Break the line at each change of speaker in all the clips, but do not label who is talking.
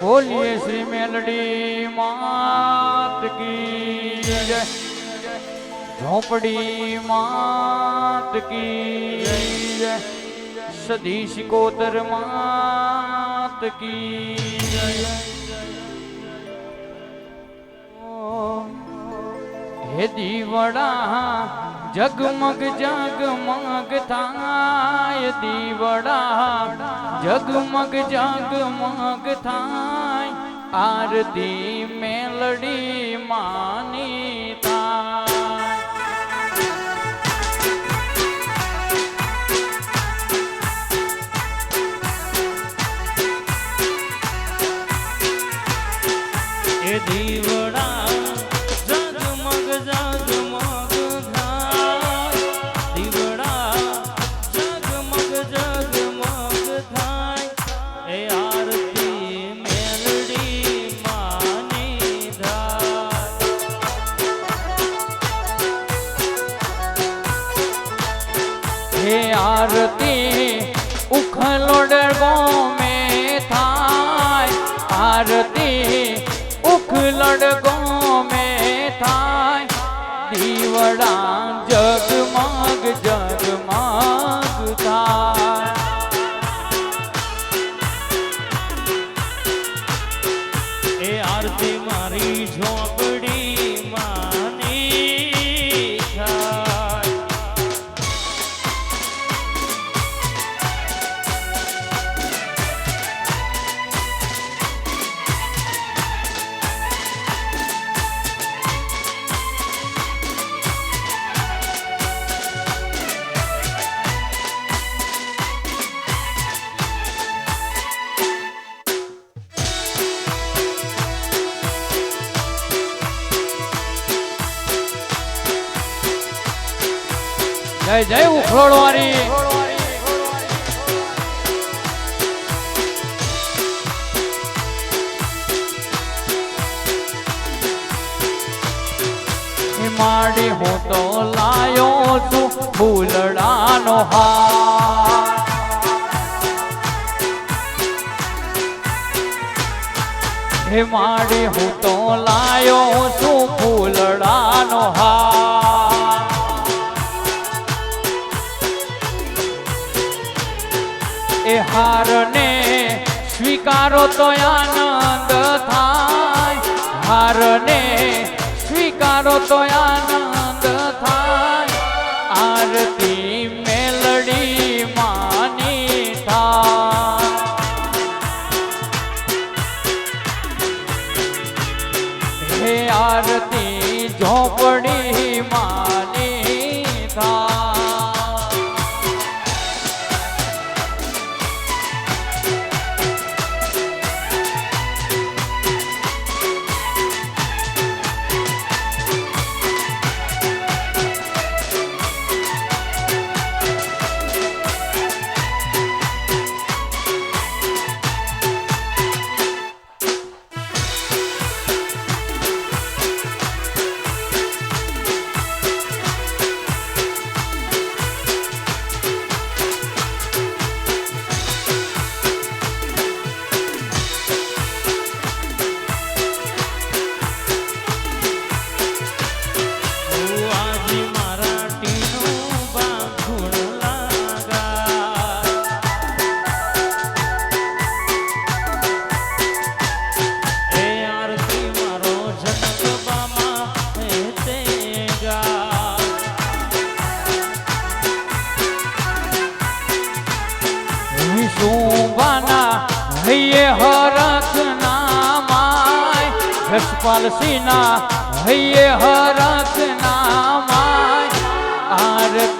બોલીએ શ્રી મેલડી માત કી જય ઝોપડી માત કી જય સદી શિકોતર માત કી જય હે દીવડા જગમગ જગમગ થાય. દીવડા જગમગ જગમગ થાય. આરતી મેલડી માની જય જય ઉખલોડ વાળી માડી હું તો લાયો છું ફૂલડાનો હાર. હે માડી હું તો લાયો છું ફૂલડાનો હાર. હારને સ્વીકારો તો આનંદ થાય હારને સ્વીકારો તો આનંદ થાય આરતી જસપાલ સિંહના હૈયે હરત નામાય આરતી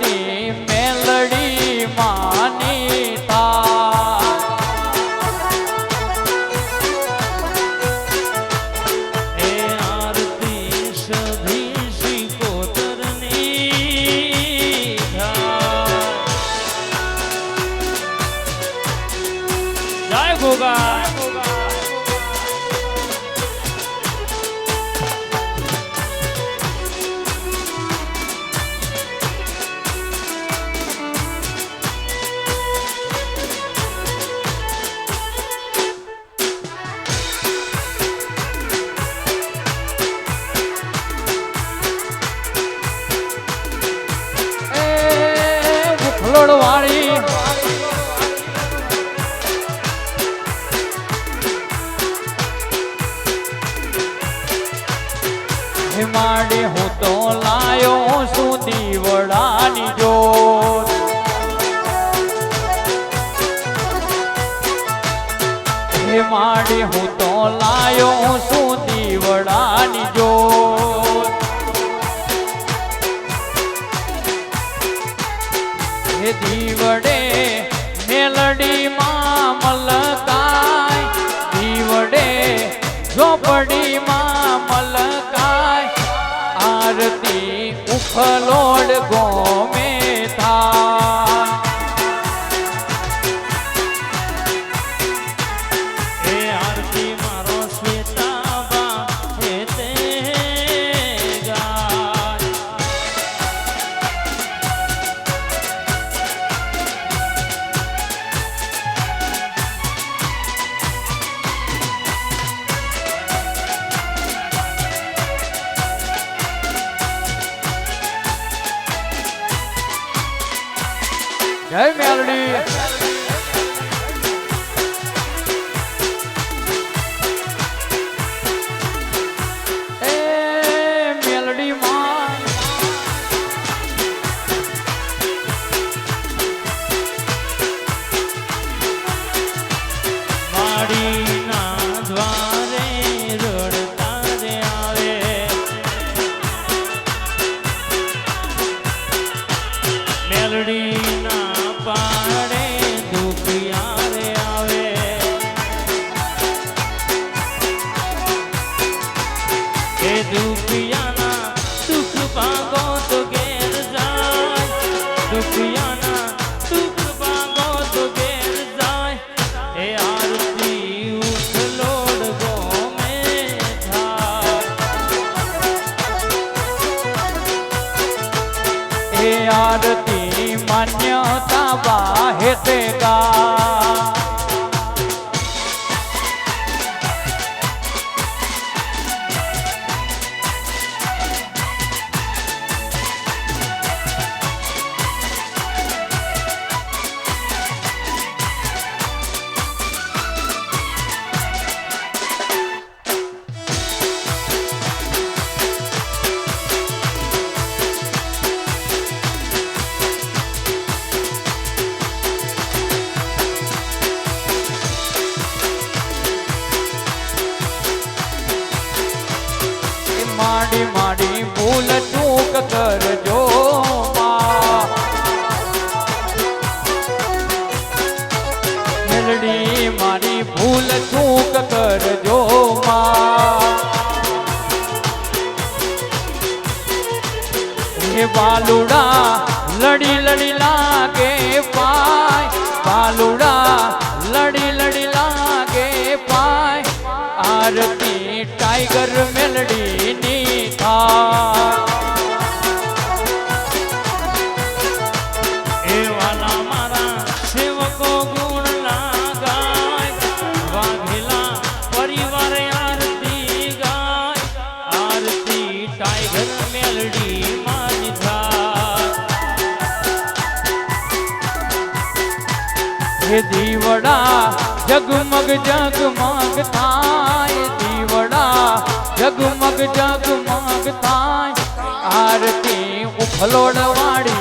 માડી હું તો લાયો છું દીવડાની જો હે દીવડે, મેલડીમાં મલકાય. દીવડે, ઝોપડીમાં મલકાય. આરતી ઉખલોડ ટાઈગર મેલડી ની થાય
એ વાલા મારા સેવકો ગુણ ના ગાય વાઘેલા પરિવાર આરતી ગાય આરતી ટાઈગર મેલડી માની થાય
હે દીવડા જગમગ જગમગ દીવડા જગમગ જગમગ થાય આરતી ઉફલોડ વાળી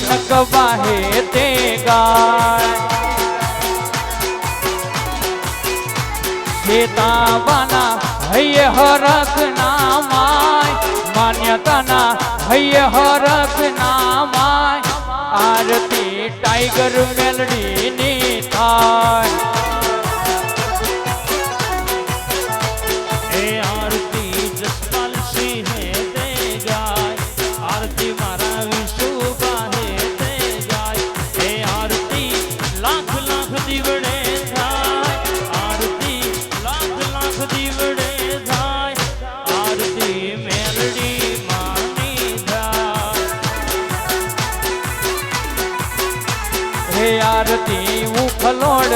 આરતી વાહે તે ગાય સીતાબાના હૈયે હરખ ના માય માન્યતાના હૈયે હરખ ના માય આરતી ટાઈગર મેલડી ની થાય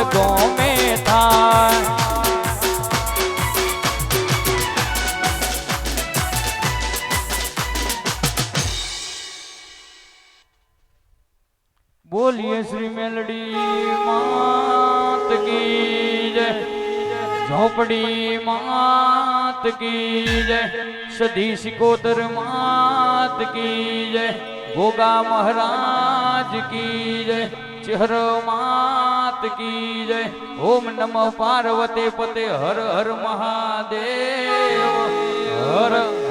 ગોમે થાય બોલીએ શ્રી મેલડી માત કી જય ઝોપડી માત કી જય સધી સિકોતર માત કી જય ગોગા મહારાજ કી જય ચહર માત કી જય ઓમ નમઃ પાર્વતી પતે હર હર મહાદેવ હર